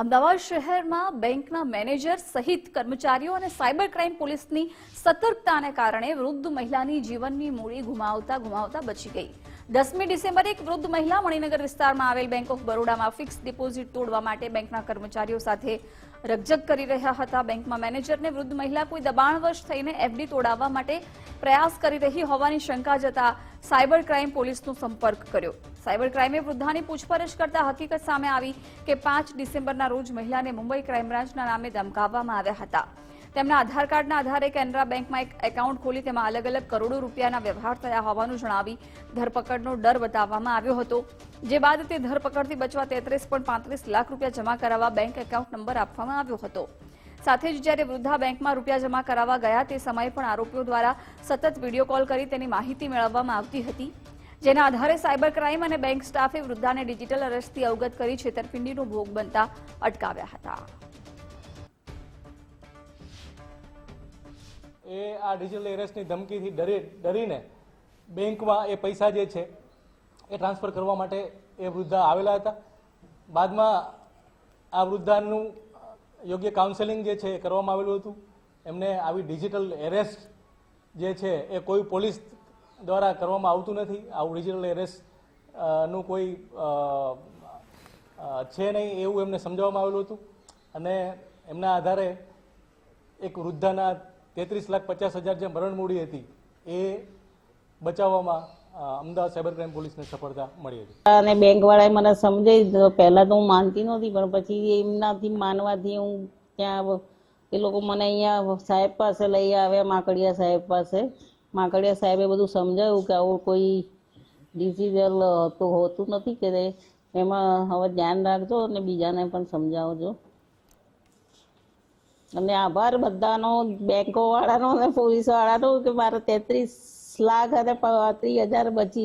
અમદાવાદ શહેરમાં બેંકના મેનેજર સહિત કર્મચારીઓ અને સાયબર ક્રાઇમ પોલીસની સતર્કતાને કારણે વૃદ્ધ મહિલાની જીવનની મૂડી ગુમાવતા ગુમાવતા બચી ગઈ. દસમી ડિસેમ્બરે એક વૃદ્ધ મહિલા મણિનગર વિસ્તારમાં આવેલ બેંક ઓફ બરોડામાં ફિક્સ ડિપોઝિટ તોડવા માટે બેંકના કર્મચારીઓ સાથે રકઝક કરી રહ્યા હતા. બેંકમાં મેનેજરને વૃદ્ધ મહિલા કોઈ દબાણવશ થઈને એફડી તોડાવવા માટે પ્રયાસ કરી રહી હોવાની શંકા જતા સાયબર ક્રાઇમ પોલીસનો સંપર્ક કર્યો. સાયબર ક્રાઇમે વૃદ્ધાની પૂછપરછ કરતા હકીકત સામે આવી કે પાંચ ડિસેમ્બરના રોજ મહિલાને મુંબઈ ક્રાઇમ બ્રાન્ચના નામે ધમકાવવામાં આવ્યા હતા. તેમના આધાર કાર્ડના આધારે કેનરા બેંકમાં એક એકાઉન્ટ ખોલી તેમાં અલગ અલગ કરોડો રૂપિયાના વ્યવહાર થયા હોવાનું જણાવી ધરપકડનો ડર બતાવવામાં આવ્યો હતો. જે બાદ તે ધરપકડથી બચવા તેત્રીસ પાંત્રીસ લાખ રૂપિયા જમા કરાવવા બેંક એકાઉન્ટ નંબર આપવામાં આવ્યો હતો. સાથે જ જ્યારે વૃદ્ધા બેંકમાં રૂપિયા જમા કરાવવા ગયા તે સમયે પણ આરોપીઓ દ્વારા સતત વીડિયો કોલ કરી તેની માહિતી મેળવવામાં આવતી હતી. જેના આધારે સાયબર ક્રાઇમ અને બેંક સ્ટાફે વૃદ્ધાને ડિજિટલ અરેસ્ટથી અવગત કરી છેતરપિંડીનો ભોગ બનતા અટકાવ્યા હતા. એ આ ડિજિટલ એરેસ્ટની ધમકીથી ડરી, ડરીને બેંકમાં એ પૈસા જે છે એ ટ્રાન્સફર કરવા માટે એ વૃદ્ધા આવેલા હતા. બાદમાં આ વૃદ્ધાનું યોગ્ય કાઉન્સેલિંગ જે છે એ કરવામાં આવેલું હતું. એમને આવી ડિજિટલ એરેસ્ટ જે છે એ કોઈ પોલીસ દ્વારા કરવામાં આવતું નથી. આવું ડિજિટલ એરેસનું કોઈ છે નહીં એવું એમને સમજાવવામાં આવેલું હતું. અને એમના આધારે એક વૃદ્ધાના તેત્રીસ લાખ પચાસ હજાર જે મરણ મૂડી હતી, એ બચાવવામાં અમદાવાદ સાયબર ક્રાઇમ પોલીસને સફળતા મળી હતી. અને બેંકવાળાએ મને સમજાવી પહેલા તો હું માનતી નહોતી, પણ પછી એમનાથી માનવાથી હું ત્યાં એ લોકો મને અહીંયા સાહેબ પાસે લઈ આવ્યા, માકડિયા સાહેબ પાસે. માકડિયા સાહેબે બધું સમજાવ્યું કે આવું કોઈ ડિસિઝલ તો હોતું નથી કે એમાં હવે ધ્યાન રાખજો અને બીજાને પણ સમજાવજો. અને આભાર બધાનો બેંકો વાળાનો અને પોલીસ વાળાનો કે મારે તેત્રીસ લાખ અને ત્રીસ હજાર બચી